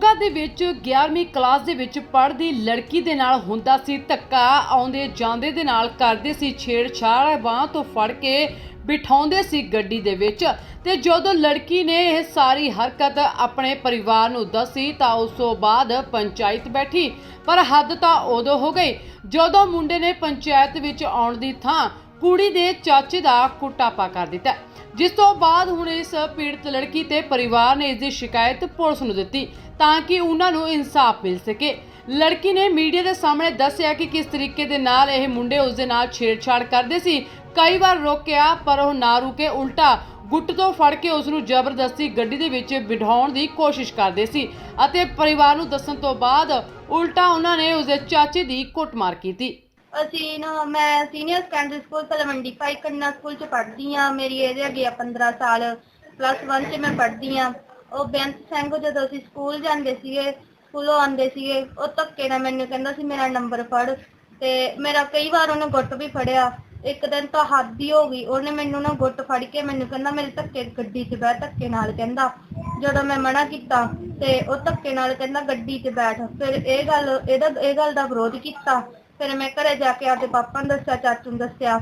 ਮੋਗਾ ਦੇ ਵਿੱਚ 11ਵੀਂ ਕਲਾਸ ਦੇ ਵਿੱਚ ਪੜ੍ਹਦੀ ਲੜਕੀ ਦੇ ਨਾਲ ਹੁੰਦਾ ਸੀ ਧੱਕਾ। ਆਉਂਦੇ ਜਾਂਦੇ ਦੇ ਨਾਲ ਕਰਦੇ ਸੀ ਛੇੜਛਾੜ, ਬਾਹ ਤੋਂ ਫੜ ਕੇ ਬਿਠਾਉਂਦੇ ਸੀ ਗੱਡੀ ਦੇ ਵਿੱਚ। ਤੇ ਜਦੋਂ ਲੜਕੀ ਨੇ ਇਹ ਸਾਰੀ ਹਰਕਤ ਆਪਣੇ ਪਰਿਵਾਰ ਨੂੰ ਦੱਸੀ ਤਾਂ ਉਸ ਤੋਂ ਬਾਅਦ ਪੰਚਾਇਤ ਬੈਠੀ, ਪਰ ਹੱਦ ਤਾਂ ਉਦੋਂ ਹੋ ਗਈ। ਜਦੋਂ ਮੁੰਡੇ ਨੇ ਪੰਚਾਇਤ ਵਿੱਚ ਆਉਣ ਦੀ ਥਾਂ ਕੁੜੀ ਦੇ ਚਾਚੇ ਦਾ ਕੁੱਟਾਪਾ ਕਰ ਦਿੱਤਾ। ਜਿਸ ਤੋਂ ਬਾਅਦ ਹੁਣ ਇਸ ਪੀੜਤ ਲੜਕੀ ਤੇ ਪਰਿਵਾਰ ਨੇ ਇਸ ਦੀ ਸ਼ਿਕਾਇਤ ਪੁਲਿਸ ਨੂੰ ਦਿੱਤੀ ਤਾਂ ਕਿ ਉਹਨਾਂ ਨੂੰ ਇਨਸਾਫ ਮਿਲ ਸਕੇ। ਲੜਕੀ ਨੇ ਮੀਡੀਆ ਦੇ ਸਾਹਮਣੇ ਦੱਸਿਆ ਕਿ ਕਿਸ ਤਰੀਕੇ ਦੇ ਨਾਲ ਇਹ ਮੁੰਡੇ ਉਸ ਦੇ ਨਾਲ ਛੇੜਛਾੜ ਕਰਦੇ ਸੀ। ਕਈ ਵਾਰ ਰੋਕਿਆ, ਪਰ ਉਹ ਨਾ ਰੁਕੇ, ਉਲਟਾ ਗੁੱਟ ਤੋਂ ਫੜ ਕੇ ਉਸ ਨੂੰ ਜ਼ਬਰਦਸਤੀ ਗੱਡੀ ਦੇ ਵਿੱਚ ਬਿਠਾਉਣ ਦੀ ਕੋਸ਼ਿਸ਼ ਕਰਦੇ ਸੀ ਅਤੇ ਪਰਿਵਾਰ ਨੂੰ ਦੱਸਣ ਤੋਂ ਬਾਅਦ ਉਲਟਾ ਉਹਨਾਂ ਨੇ ਉਸ ਦੇ ਚਾਚੇ ਦੀ ਕੁੱਟਮਾਰ ਕੀਤੀ। ਅਸੀਂ ਨਾ, ਮੈਂ ਸੀਨੀਅਰ ਸੈਕੰਡਰੀ ਸਕੂਲ ਤਲਵੰਡੀ ਭਾਈ ਕੰਨਾ ਸਕੂਲ ਚ ਪੜ੍ਹਦੀ ਆ ਮੇਰੀ ਏਜ ਹੈਗੀ ਆ 15 ਸਾਲ ਪਲੱਸ 1 ਚ ਮੈਂ ਪੜ੍ਹਦੀ ਆ ਉਹ ਬੇਅੰਤ ਸਿੰਘ ਜਦੋਂ ਅਸੀਂ ਸਕੂਲ ਜਾਂਦੇ ਸੀਗੇ, ਸਕੂਲੋਂ ਆਉਂਦੇ ਸੀਗੇ, ਉਹ ਧੱਕੇ ਨਾਲ ਮੈਨੂੰ ਕਹਿੰਦਾ ਸੀ, ਮੇਰਾ ਨੰਬਰ ਫੜ। ਤੇ ਮੇਰਾ ਕਈ ਵਾਰ ਉਹਨੇ ਗੁੱਟ ਵੀ ਫੜਿਆ। ਇੱਕ ਦਿਨ ਤਾਂ ਹੱਦ ਹੀ ਹੋ ਗਈ। ਉਹਨੇ ਮੈਨੂੰ ਨਾ ਗੁੱਟ ਫੜ ਕੇ ਮੈਨੂੰ ਕਹਿੰਦਾ, ਮੇਰੇ ਧੱਕੇ ਗੱਡੀ 'ਚ ਬਹਿ। ਧੱਕੇ ਨਾਲ ਕਹਿੰਦਾ। ਜਦੋਂ ਮੈਂ ਮਨਾ ਕੀਤਾ ਤੇ ਉਹ ਧੱਕੇ ਨਾਲ ਕਹਿੰਦਾ, ਗੱਡੀ 'ਚ ਬੈਠ। ਫਿਰ ਇਹ ਗੱਲ, ਇਹਦਾ, ਇਹ ਗੱਲ ਦਾ ਵਿਰੋਧ ਕੀਤਾ। ਫਿਰ ਮੈਂ ਘਰੇ ਜਾ ਕੇ ਆਪਦੇ ਪਾਪਾ ਨੂੰ ਦੱਸਿਆ, ਚਾਚੂ ਨੂੰ ਦੱਸਿਆ।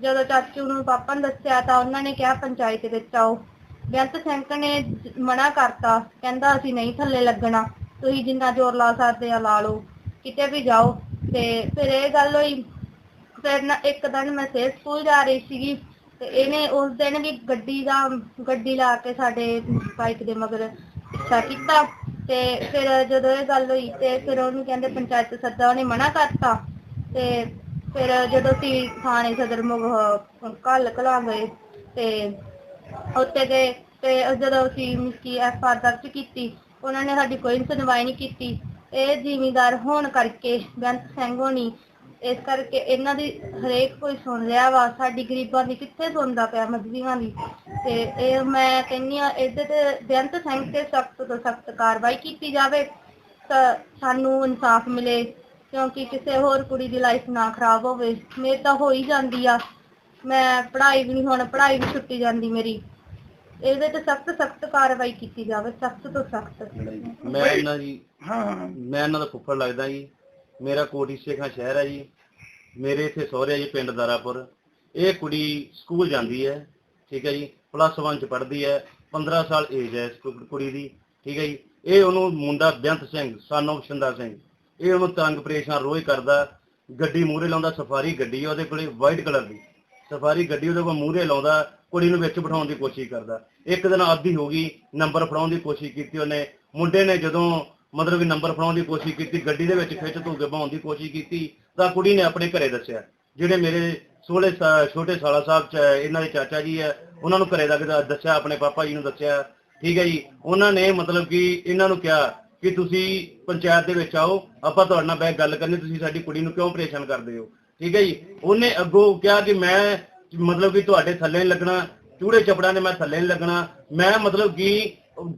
ਜਦੋਂ ਚਾਚੂ ਨੂੰ ਪਾਪਾ ਨੂੰ ਦੱਸਿਆ ਤਾਂ ਉਹਨਾਂ ਨੇ ਕਿਹਾ ਪੰਚਾਇਤ ਵਿੱਚ ਆਓ। ਬੇਅੰਤ ਸਿੰਘ ਨੇ ਮਨਾ ਕਰਤਾ, ਕਹਿੰਦਾ ਅਸੀਂ ਨਹੀਂ ਥੱਲੇ ਲੱਗਣਾ, ਤੁਸੀਂ ਜਿੰਨਾ ਜ਼ੋਰ ਲਾ ਸਕਦੇ ਆ ਲਾ ਲਓ, ਕਿਤੇ ਵੀ ਜਾਓ। ਤੇ ਫਿਰ ਇਹ ਗੱਲ ਹੋਈ, ਫਿਰ ਨਾ ਇੱਕ ਦਿਨ ਮੈਂ ਸੇ ਸਕੂਲ ਜਾ ਰਹੀ ਸੀਗੀ, ਤੇ ਇਹਨੇ ਉਸ ਦਿਨ ਵੀ ਗੱਡੀ ਦਾ, ਗੱਡੀ ਲਾ ਕੇ ਸਾਡੇ ਬਾਈਕ ਦੇ ਮਗਰ ਪਿੱਛਾ ਕੀਤਾ। ਤੇ ਫਿਰ ਜਦੋਂ ਇਹ ਗੱਲ ਹੋਈ ਤੇ ਫਿਰ ਉਹਨੂੰ ਕਹਿੰਦੇ ਪੰਚਾਇਤ ਸੱਦਾ ਉਹਨੇ ਮਨਾ ਕਰਤਾ। ਤੇ ਫਿਰ ਜਦੋਂ ਅਸੀਂ ਥਾਣੇ ਸਦਰ ਮੁਗ ਕੱਲ ਕਲਾ ਗਏ ਤੇ ਉੱਥੇ ਗਏ ਤੇ ਜਦੋਂ ਅਸੀਂ ਮਿਸਕੀ ਐਫ ਆਰ ਦਰਜ ਕੀਤੀ, ਉਹਨਾਂ ਨੇ ਸਾਡੀ ਕੋਈ ਸੁਣਵਾਈ ਨਹੀਂ ਕੀਤੀ। ਇਹ ਜ਼ਿਮੀਂਦਾਰ ਹੋਣ ਕਰਕੇ ਬੇਅੰਤ ਸਿੰਘ ਹੋਣੀ, ਇਸ ਕਰਕੇ ਇਹਨਾਂ ਦੀ ਹਰੇਕ ਕੋਈ ਸੁਣ ਰਿਹਾ ਵਾ, ਸਾਡੀ ਗਰੀਬਾਂ ਦੀ ਕਿੱਥੇ ਸੁਣਦਾ ਪਿਆ ਮਜ਼ਬੀਆਂ ਦੀ? ਤੇ ਇਹ ਮੈਂ ਕਹਿੰਨੀ ਆ ਇਹਦੇ ਤੇ ਬੇਅੰਤ ਸਿੰਘ ਤੇ ਸਖਤ ਤੋਂ ਸਖਤ ਕਾਰਵਾਈ ਕੀਤੀ ਜਾਵੇ ਤਾਂ ਸਾਨੂੰ ਇਨਸਾਫ ਮਿਲੇ। ਕਿਉਂਕਿ ਕਿਸੇ ਹੋਰ ਕੁੜੀ ਦੀ ਲਾਈਫ ਨਾ ਖਰਾਬ ਹੋਵੇ। ਮੇਰੀ ਤਾਂ ਹੋ ਹੀ ਜਾਂਦੀ ਆ। ਮੈਂ ਪੜ੍ਹਾਈ ਵੀ ਨਹੀਂ ਹੁਣ ਪੜ੍ਹਾਈ ਵੀ ਛੁੱਟੀ ਜਾਂਦੀ ਮੇਰੀ। ਇਹਦੇ ਤੇ ਸਖਤ ਸਖਤ ਕਾਰਵਾਈ ਕੀਤੀ ਜਾਵੇ ਸਖਤ ਤੋਂ ਸਖਤ। ਮੈਂ ਇਹਨਾਂ ਜੀ ਮੈਂ ਇਹਨਾਂ ਦਾ ਫੁੱਫੜ ਲੱਗਦਾ ਜੀ। ਮੇਰਾ ਕੋਟੀ ਸੇਖਾਂ ਸ਼ਹਿਰ ਹੈ ਜੀ। ਮੇਰੇ ਇੱਥੇ ਸਹੁਰੇ ਜੀ ਪਿੰਡ ਦਾਰਾਪੁਰ। ਇਹ ਕੁੜੀ ਸਕੂਲ ਜਾਂਦੀ ਹੈ ਠੀਕ ਹੈ ਜੀ। ਪਲੱਸ 1 ਚ ਪੜ੍ਹਦੀ ਹੈ। 15 ਸਾਲ ਏਜ ਹੈ ਇਸ ਕੁੜੀ ਦੀ ਠੀਕ ਹੈ ਜੀ। ਇਹ ਉਹਨੂੰ ਮੁੰਡਾ ਬੇਅੰਤ ਸਿੰਘ ਸਾਨੋ ਸ਼ਿੰਦਾ ਸਿੰਘ। ਇਹ ਉਹਨੂੰ ਤੰਗ ਪਰੇਸ਼ਾਨ ਰੋਜ਼ ਕਰਦਾ, ਗੱਡੀ ਮੂਹਰੇ ਲਾਉਂਦਾ, ਸਫਾਰੀ ਗੱਡੀ ਆ ਉਹਦੇ ਕੋਲੇ ਵਾਈਟ ਕਲਰ ਦੀ। ਸਫਾਰੀ ਗੱਡੀ ਉਹਦੇ ਕੋਲ ਮੂਹਰੇ ਲਾਉਂਦਾ, ਕੁੜੀ ਨੂੰ ਵਿੱਚ ਬਿਠਾਉਣ ਦੀ ਕੋਸ਼ਿਸ਼ ਕਰਦਾ। ਇੱਕ ਦਿਨ ਆਦੀ ਹੋ ਗਈ ਨੰਬਰ ਫੜਾਉਣ ਦੀ ਕੋਸ਼ਿਸ਼ ਕੀਤੀ ਉਹਨੇ। ਮੁੰਡੇ ਨੇ ਜਦੋਂ ਮਤਲਬ ਕਿ ਨੰਬਰ ਫੜਾਉਣ ਦੀ ਕੋਸ਼ਿਸ਼ ਕੀਤੀ, ਗੱਡੀ ਦੇ ਵਿੱਚ ਖਿੱਚ ਧੂ ਕੇ ਬਹਾਉਣ ਦੀ ਕੋਸ਼ਿਸ਼ ਕੀਤੀ, ਤਾਂ ਕੁੜੀ ਨੇ ਆਪਣੇ ਘਰੇ ਦੱਸਿਆ। ਜਿਹੜੇ ਮੇਰੇ ਸੋਹਲੇ ਸਾ- ਛੋਟੇ ਸਾਲਾ ਸਾਹਿਬ ਚ, ਇਹਨਾਂ ਦੇ ਚਾਚਾ ਜੀ ਹੈ ਉਹਨਾਂ ਨੂੰ ਘਰੇ ਲੱਗ ਦੱਸਿਆ, ਆਪਣੇ ਪਾਪਾ ਜੀ ਨੂੰ ਦੱਸਿਆ। ਠੀਕ ਹੈ ਜੀ, ਉਹਨਾਂ ਨੇ ਮਤਲਬ ਕਿ ਇਹਨਾਂ ਨੂੰ ਕਿਹਾ ਕਿ ਤੁਸੀਂ ਪੰਚਾਇਤ ਦੇ ਵਿੱਚ ਆਓ, ਆਪਾਂ ਤੁਹਾਡੇ ਨਾਲ ਬਹਿ ਗੱਲ ਕਰਨੀ, ਤੁਸੀਂ ਸਾਡੀ ਕੁੜੀ ਨੂੰ ਕਿਉਂ ਪਰੇਸ਼ਾਨ ਕਰਦੇ ਹੋ? ਠੀਕ ਹੈ ਜੀ? ਉਹਨੇ ਅੱਗੋਂ ਕਿਹਾ ਕਿ ਮੈਂ ਮਤਲਬ ਕਿ ਤੁਹਾਡੇ ਥੱਲੇ ਨਹੀਂ ਲੱਗਣਾ, ਚੂੜੇ ਚਪੜਾਂ ਦੇ ਮੈਂ ਥੱਲੇ ਨਹੀਂ ਲੱਗਣਾ, ਮੈਂ ਮਤਲਬ ਕਿ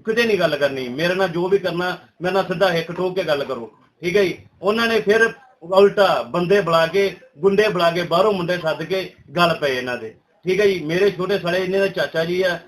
ਕਿਤੇ ਨਹੀਂ ਗੱਲ ਕਰਨੀ, ਮੇਰੇ ਨਾਲ ਜੋ ਵੀ ਕਰਨਾ, ਮੇਰੇ ਨਾਲ ਸਿੱਧਾ ਹਿੱਕ ਠੋਕ ਕੇ ਗੱਲ ਕਰੋ। ਠੀਕ ਹੈ ਜੀ? ਉਹਨਾਂ ਨੇ ਫਿਰ ਉਲਟਾ ਬੰਦੇ ਬੁਲਾ ਕੇ, ਗੁੰਡੇ ਬੁਲਾ ਕੇ, ਬਾਹਰੋਂ ਮੁੰਡੇ ਸੱਦ ਕੇ ਗੱਲ ਪਏ ਇਹਨਾਂ ਦੇ। ਠੀਕ ਹੈ ਜੀ? ਮੇਰੇ ਛੋਟੇ ਸਾਲੇ, ਇਹਨਾਂ ਦਾ ਚਾਚਾ ਜੀ ਆ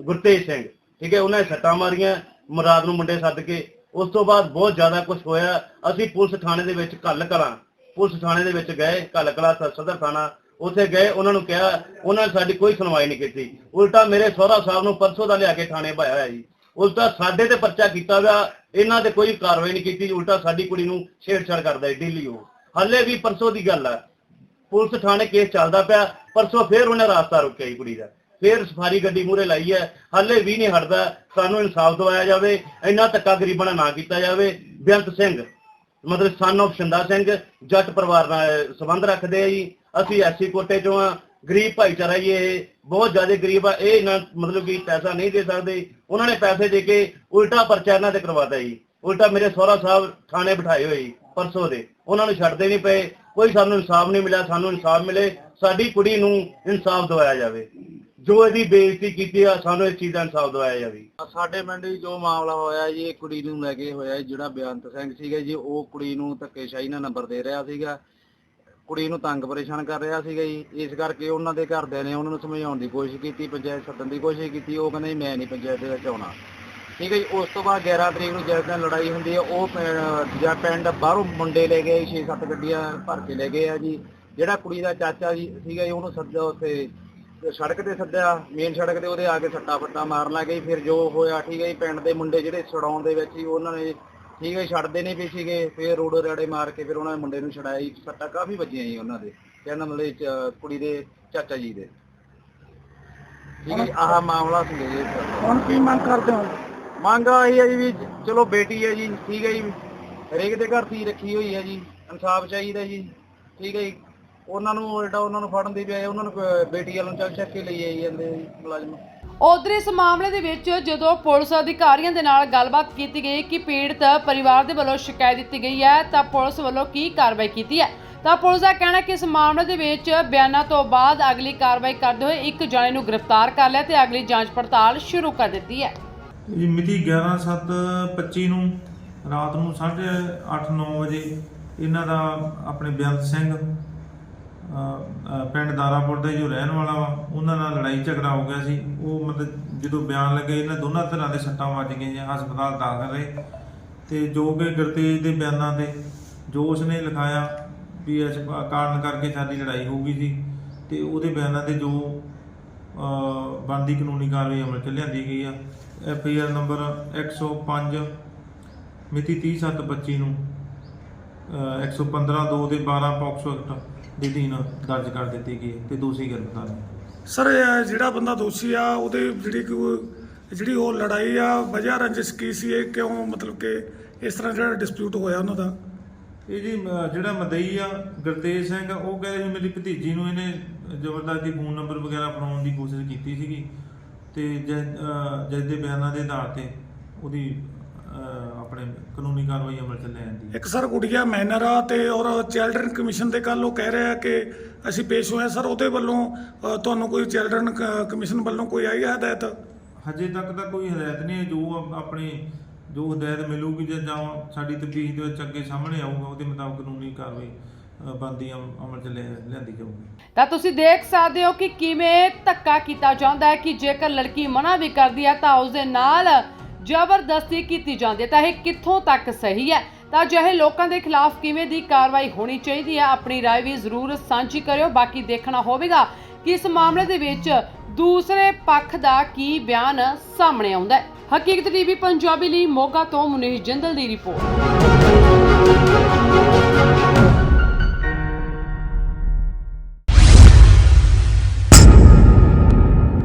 ਗੁਰਤੇਜ ਸਿੰਘ। ਠੀਕ ਹੈ? ਉਹਨਾਂ ਨੇ ਸੱਟਾਂ ਮਾਰੀਆਂ ਮਰਾਦ ਨੂੰ ਮੁੰਡੇ ਸੱਦ ਕੇ, ਉਸ ਤੋਂ ਬਾਅਦ ਬਹੁਤ ਜ਼ਿਆਦਾ ਕੁਝ ਹੋਇਆ। ਅਸੀਂ ਪੁਲਿਸ ਥਾਣੇ ਦੇ ਵਿੱਚ ਕੱਲ ਕਰਾਂ ਪੁਲਿਸ ਥਾਣੇ ਦੇ ਵਿੱਚ ਗਏ ਕੱਲ ਕਲਾ ਸਦਰ ਥਾਣਾ। ਉੱਥੇ ਗਏ, ਉਹਨਾਂ ਨੂੰ ਕਿਹਾ, ਉਹਨਾਂ ਨੇ ਸਾਡੀ ਕੋਈ ਸੁਣਵਾਈ ਨਹੀਂ ਕੀਤੀ। ਉਲਟਾ ਮੇਰੇ ਸਹੁਰਾ ਸਾਹਿਬ ਨੂੰ ਪਰਸੋਂ ਦਾ ਲਿਆ ਕੇ ਥਾਣੇ ਪਾਇਆ ਹੋਇਆ ਜੀ। ਉਲਟਾ ਸਾਡੇ ਤੇ ਪਰਚਾ ਕੀਤਾ ਗਿਆ ਇਹਨਾਂ ਤੇ ਕੋਈ ਕਾਰਵਾਈ ਨਹੀਂ ਕੀਤੀ। ਉਲਟਾ ਸਾਡੀ ਕੁੜੀ ਨੂੰ ਛੇੜਛਾੜ ਕਰਦਾ ਹੈ ਡੇਲੀ ਉਹ। ਹੱਲੇ ਵੀ ਪਰਸੋਂ ਦੀ ਗੱਲ ਹੈ ਪੁਲਿਸ ਥਾਣੇ ਕੇਸ ਚੱਲਦਾ ਪਿਆ, ਪਰਸੋਂ ਫੇਰ ਉਹਨੇ ਰਾਸਤਾ ਰੋਕਿਆ ਜੀ ਕੁੜੀ ਦਾ। ਫੇਰ ਸਫਾਰੀ ਗੱਡੀ ਮੂਰੇ ਲਾਈ ਹੈ। ਹਾਲੇ ਵੀ ਨਹੀਂ ਹਟਦਾ। ਸਾਨੂੰ ਇਨਸਾਫ ਦਿਵਾਇਆ ਜਾਵੇ। ਇੰਨਾ ਧੱਕਾ ਗਰੀਬਾਂ ਨਾਲ ਨਾ ਕੀਤਾ ਜਾਵੇ। ਬੇਅੰਤ ਸਿੰਘ, ਮਤਲਬ ਸਨ of ਸ਼ਿੰਦਾ ਸਿੰਘ, ਜੱਟ ਪਰਿਵਾਰ ਨਾਲ ਸੰਬੰਧ ਰੱਖਦੇ ਆ ਜੀ। ਅਸੀਂ ਐਸੀ ਕੋਟੇ ਚੋਂ ਆ। ਗਰੀਬ ਭਾਈਚਾਰਾ ਜੀ, ਇਹ ਬਹੁਤ ਜ਼ਿਆਦਾ ਗਰੀਬ ਆ। ਇਹ ਇਹਨਾਂ ਮਤਲਬ ਕਿ ਪੈਸਾ ਨਹੀਂ ਦੇ ਸਕਦੇ। ਉਹਨਾਂ ਨੇ ਪੈਸੇ ਦੇ ਕੇ ਉਲਟਾ ਪਰਚਾ ਇਹਨਾਂ ਤੇ ਕਰਵਾਤਾ ਜੀ। ਉਲਟਾ ਮੇਰੇ ਸਹੁਰਾ ਸਾਹਿਬ ਥਾਣੇ ਬਿਠਾਏ ਹੋਏ ਜੀ, ਪਰਸੋਂ ਦੇ। ਉਹਨਾਂ ਨੂੰ ਛੱਡਦੇ ਨਹੀਂ ਪਏ। ਕੋਈ ਸਾਨੂੰ ਇਨਸਾਫ ਨਹੀਂ ਮਿਲਿਆ। ਸਾਨੂੰ ਇਨਸਾਫ ਮਿਲੇ। ਸਾਡੀ ਕੁੜੀ ਨੂੰ ਇਨਸਾਫ ਦਿਵਾਇਆ ਜਾਵੇ। ਜੋ ਇਹਦੀ ਬੇਇੱਜ਼ਤੀ ਕੀਤੀ ਆ, ਸਾਨੂੰ ਇਸ ਚੀਜ਼ ਦਾ ਇਨਸਾਫ ਦਿਵਾਇਆ ਜਾਵੇ। ਸਾਡੇ ਪਿੰਡ ਜੀ ਜੋ ਮਾਮਲਾ ਹੋਇਆ ਜੀ, ਇਹ ਕੁੜੀ ਨੂੰ ਲੈ ਕੇ ਹੋਇਆ ਜਿਹੜਾ ਬੇਅੰਤ ਸਿੰਘ ਸੀਗਾ ਜੀ, ਉਹ ਕੁੜੀ ਨੂੰ ਧੱਕੇਸ਼ਾਹੀ ਨਾਲ ਨੰਬਰ ਦੇ ਰਿਹਾ ਸੀਗਾ। ਕੁੜੀ ਨੂੰ ਤੰਗ ਪਰੇਸ਼ਾਨ ਕਰ ਰਿਹਾ ਸੀਗਾ ਜੀ। ਇਸ ਕਰਕੇ ਉਹਨਾਂ ਦੇ ਘਰਦਿਆਂ ਨੇ ਉਹਨਾਂ ਨੂੰ ਸਮਝਾਉਣ ਦੀ ਕੋਸ਼ਿਸ਼ ਕੀਤੀ, ਪੰਚਾਇਤ ਸੱਦਣ ਦੀ ਕੋਸ਼ਿਸ਼ ਕੀਤੀ। ਉਹ ਕਹਿੰਦੇ ਮੈਂ ਨਹੀਂ ਪੰਚਾਇਤ ਦੇ ਵਿੱਚ ਆਉਣਾ। ਠੀਕ ਹੈ ਜੀ, ਉਸ ਤੋਂ ਬਾਅਦ 11 ਤਰੀਕ ਨੂੰ ਜਿਸ ਦਿਨ ਲੜਾਈ ਹੁੰਦੀ ਹੈ ਉਹ ਜਾਂ ਪਿੰਡ ਬਾਹਰੋਂ ਮੁੰਡੇ ਲੈ ਗਏ 6-7 ਗੱਡੀਆਂ ਭਰ ਕੇ ਲੈ ਗਏ ਆ ਜੀ। ਜਿਹੜਾ ਕੁੜੀ ਦਾ ਚਾਚਾ ਜੀ ਸੀਗਾ ਜੀ ਉਹਨੂੰ ਸੱਦਿਆ ਉੱਥੇ। ਸੜਕ ਤੇ ਸੱਦਿਆ ਮੇਨ ਸੜਕ ਤੇ ਉਹਦੇ ਆ ਕੇ ਸੱਟਾ ਫੱਟਾ ਮਾਰਨ ਲੱਗ ਗਏ ਫਿਰ ਜੋ ਹੋਇਆ ਠੀਕ ਹੈ ਜੀ ਪਿੰਡ ਦੇ ਮੁੰਡੇ ਜਿਹੜੇ ਛਡਾਉਣ ਦੇ ਵਿੱਚ ਹੀ ਉਹਨਾਂ ਨੇ ਠੀਕ ਹੈ ਛੱਡਦੇ ਨਹੀਂ ਪਏ ਸੀਗੇ। ਫਿਰ ਰੋੜੋ ਰੜੇ ਮਾਰ ਕੇ ਫਿਰ ਉਹਨਾਂ ਨੇ ਮੁੰਡੇ ਨੂੰ ਛਡਾਇਆ ਜੀ। ਸੱਟਾਂ ਕਾਫੀ ਵੱਜੀਆਂ ਜੀ ਉਹਨਾਂ ਦੇ ਕਹਿੰਦਾ ਮਤਲਬ ਕੁੜੀ ਦੇ ਚਾਚਾ ਜੀ ਦੇ। ਠੀਕ ਹੈ ਜੀ, ਆਹ ਮਾਮਲਾ ਸੀ ਜੀ। ਹੁਣ ਕੀ ਮੰਗ ਕਰਦੇ ਹੋ? ਮੰਗ ਆਹੀ ਹੈ ਜੀ ਵੀ ਚਲੋ ਬੇਟੀ ਹੈ ਜੀ ਠੀਕ ਹੈ ਜੀ। ਹਰੇਕ ਦੇ ਘਰ ਧੀ ਰੱਖੀ ਹੋਈ ਹੈ ਜੀ ਇਨਸਾਫ ਚਾਹੀਦਾ ਜੀ। ਠੀਕ ਹੈ ਜੀ। ਉਹਨਾਂ ਨੂੰ ਉਲਟਾ ਉਹਨਾਂ ਨੂੰ ਫੜਨ ਦੀ ਬਜਾਏ ਉਹਨਾਂ ਨੂੰ ਕ- ਬੇਟੀ ਵੱਲੋਂ ਚੱਕ ਚੱਕ ਕੇ ਲਈ ਆਈ ਜਾਂਦੇ ਆ ਜੀ ਮੁਲਾਜ਼ਮ। ਉਧਰ ਇਸ ਮਾਮਲੇ ਦੇ ਵਿੱਚ ਜਦੋਂ ਪੁਲਿਸ ਅਧਿਕਾਰੀਆਂ ਦੇ ਨਾਲ ਗੱਲਬਾਤ ਕੀਤੀ ਗਈ ਕਿ ਪੀੜਤ ਪਰਿਵਾਰ ਦੇ ਵੱਲੋਂ ਸ਼ਿਕਾਇਤ ਦਿੱਤੀ ਗਈ ਹੈ ਤਾਂ ਪੁਲਿਸ ਵੱਲੋਂ ਕੀ ਕਾਰਵਾਈ ਕੀਤੀ ਹੈ? ਤਾਂ ਪੁਲਿਸ ਦਾ ਕਹਿਣਾ ਹੈ ਕਿ ਇਸ ਮਾਮਲੇ ਦੇ ਵਿੱਚ ਬਿਆਨਾਂ ਤੋਂ ਬਾਅਦ ਅਗਲੀ ਕਾਰਵਾਈ ਕਰਦੇ ਹੋਏ ਇੱਕ ਜਣੇ ਨੂੰ ਗ੍ਰਿਫਤਾਰ ਕਰ ਲਿਆ ਤੇ ਅਗਲੀ ਜਾਂਚ ਪੜਤਾਲ ਸ਼ੁਰੂ ਕਰ ਦਿੱਤੀ ਹੈ। ਇਹ ਮਿਤੀ 11/7/25 ਨੂੰ ਰਾਤ ਨੂੰ 8:30-9 ਵਜੇ ਇਹਨਾਂ ਦਾ ਆਪਣੇ ਬੇਅੰਤ ਸਿੰਘ ਪਿੰਡ ਦਾਰਾਪੁਰ ਦਾ ਜੋ ਰਹਿਣ ਵਾਲਾ ਵਾ ਉਹਨਾਂ ਨਾਲ ਲੜਾਈ ਝਗੜਾ ਹੋ ਗਿਆ ਸੀ। ਉਹ ਮਤਲਬ ਜਦੋਂ ਬਿਆਨ ਲੱਗੇ ਇਹਨਾਂ ਦੋਨਾਂ ਤਰ੍ਹਾਂ ਦੇ ਸੱਟਾਂ ਵੱਜ ਗਈਆਂ ਹਸਪਤਾਲ ਦਾਖਲ ਰਹੇ। ਤੇ ਜੋ ਕਿ ਗੁਰਤੇਜ ਦੇ ਬਿਆਨਾਂ ਤੇ ਜੋ ਉਸਨੇ ਲਿਖਾਇਆ ਵੀ ਇਸ ਕਾਰਨ ਕਰਕੇ ਸਾਡੀ ਲੜਾਈ ਹੋ ਗਈ ਸੀ। ਤੇ ਉਹਦੇ ਬਿਆਨਾਂ ਤੇ ਜੋ ਅ, ਬਣਦੀ ਕਾਨੂੰਨੀ ਕਾਰਵਾਈ ਅਮਲ ਚ ਲਿਆਂਦੀ ਗਈ ਆ। ਐਫ ਆਈ ਆਰ ਨੰਬਰ 105 ਮਿਤੀ 30/7/25 ਨੂੰ ਅ, 115 2 ਦੇ 12 ਪੌਕਸੋ ਐਕਟ ਅਧੀਨ ਦਰਜ ਕਰ ਦਿੱਤੀ ਗਈ ਤੇ ਦੋਸ਼ੀ ਗ੍ਰਿਫਤਾਰ ਹੈ ਸਰ ਇਹ ਜਿਹੜਾ ਬੰਦਾ ਦੋਸ਼ੀ ਆ ਉਹਦੇ ਜਿਹੜੀ ਕੋਈ ਜਿਹੜੀ ਉਹ ਲੜਾਈ ਆ ਵਜ੍ਹਾ ਰੰਜਿਸ਼ ਕੀ ਸੀ? ਇਹ ਕਿਉਂ ਮਤਲਬ ਕਿ ਇਸ ਤਰ੍ਹਾਂ ਜਿਹੜਾ ਡਿਸਪਿਊਟ ਹੋਇਆ ਉਹਨਾਂ ਦਾ? ਇਹ ਜੀ ਜਿਹੜਾ ਮਦਈ ਆ ਗੁਰਤੇਜ ਸਿੰਘ ਉਹ ਕਹਿੰਦੇ ਸੀ ਮੇਰੀ ਭਤੀਜੀ ਨੂੰ ਇਹਨੇ ਜ਼ਬਰਦਸਤੀ ਫੋਨ ਨੰਬਰ ਵਗੈਰਾ ਫੜਾਉਣ ਦੀ ਕੋਸ਼ਿਸ਼ ਕੀਤੀ ਸੀਗੀ ਤੇ ਜੱਜ ਅ, ਜੱਜ ਦੇ ਬਿਆਨਾਂ ਦੇ ਆਧਾਰ ਤੇ ਉਹਦੀ ਅ, ਆਪਣੇ ਕਾਨੂੰਨੀ ਕਾਰਵਾਈ ਅਮਲ ਚ ਲੈ ਆਂਦੀ ਇੱਕ ਸਰ ਗੁੜੀਆ ਮੈਨਰ ਆ ਤੇ ਔਰ ਚਿਲਡਰਨ ਕਮਿਸ਼ਨ ਦੇ ਕੱਲ ਉਹ ਕਹਿ ਰਿਹਾ ਕਿ ਅਸੀਂ ਪੇਸ਼ ਹੋਏ ਹਾਂ। ਸਰ ਉਹਦੇ ਵੱਲੋਂ ਅ, ਤੁਹਾਨੂੰ ਕੋਈ ਚਿਲਡਰਨ ਕਮਿਸ਼ਨ ਵੱਲੋਂ ਕੋਈ ਆਈ ਹੈ ਹਦਾਇਤ? ਹਜੇ ਤੱਕ ਤਾਂ ਕੋਈ ਹਦਾਇਤ ਨਹੀਂ ਹੈ। ਜੋ ਆਪਣੀ ਜੋ ਹਦਾਇਤ ਮਿਲੂਗੀ ਜਾਂ ਜਾਂ ਸਾਡੀ ਤਫਤੀਸ਼ ਦੇ ਵਿੱਚ ਅੱਗੇ ਸਾਹਮਣੇ ਆਊਗਾ ਉਹਦੇ ਮੁਤਾਬਕ ਕਾਨੂੰਨੀ ਕਾਰਵਾਈ ਅ, ਬਣਦੀ ਅਮ- ਅਮਲ ਚ ਲੈ ਲਿਆਂਦੀ ਜਾਊਗੀ। ਤਾਂ ਤੁਸੀਂ ਦੇਖ ਸਕਦੇ ਹੋ ਕਿ ਕਿਵੇਂ ਧੱਕਾ ਕੀਤਾ ਜਾਂਦਾ ਹੈ ਕਿ ਜੇਕਰ ਲੜਕੀ ਮਨਾ ਵੀ ਕਰਦੀ ਹੈ ਤਾਂ ਉਸ ਦੇ ਨਾਲ ਜ਼ਬਰਦਸਤੀ ਕੀਤੀ ਜਾਂਦੀ ਹੈ ਤਾਂ ਇਹ ਕਿੱਥੋਂ ਤੱਕ ਸਹੀ ਹੈ ਤਾਂ ਜਿਹੇ ਲੋਕਾਂ ਦੇ ਖਿਲਾਫ ਕਿਵੇਂ ਦੀ ਕਾਰਵਾਈ ਹੋਣੀ ਚਾਹੀਦੀ ਹੈ ਆਪਣੀ رائے ਵੀ ਜ਼ਰੂਰ ਸਾਂਝੀ ਕਰਿਓ ਬਾਕੀ ਦੇਖਣਾ ਹੋਵੇਗਾ ਕਿ ਇਸ ਮਾਮਲੇ ਦੇ ਵਿੱਚ ਦੂਸਰੇ ਪੱਖ ਦਾ ਕੀ ਬਿਆਨ ਸਾਹਮਣੇ ਆਉਂਦਾ ਹੈ ਹਕੀਕਤ ਟੀਵੀ ਪੰਜਾਬੀ ਲਈ ਮੋਗਾ ਤੋਂ ਮੁਨੀਸ਼ ਜਿੰਦਲ ਦੀ ਰਿਪੋਰਟ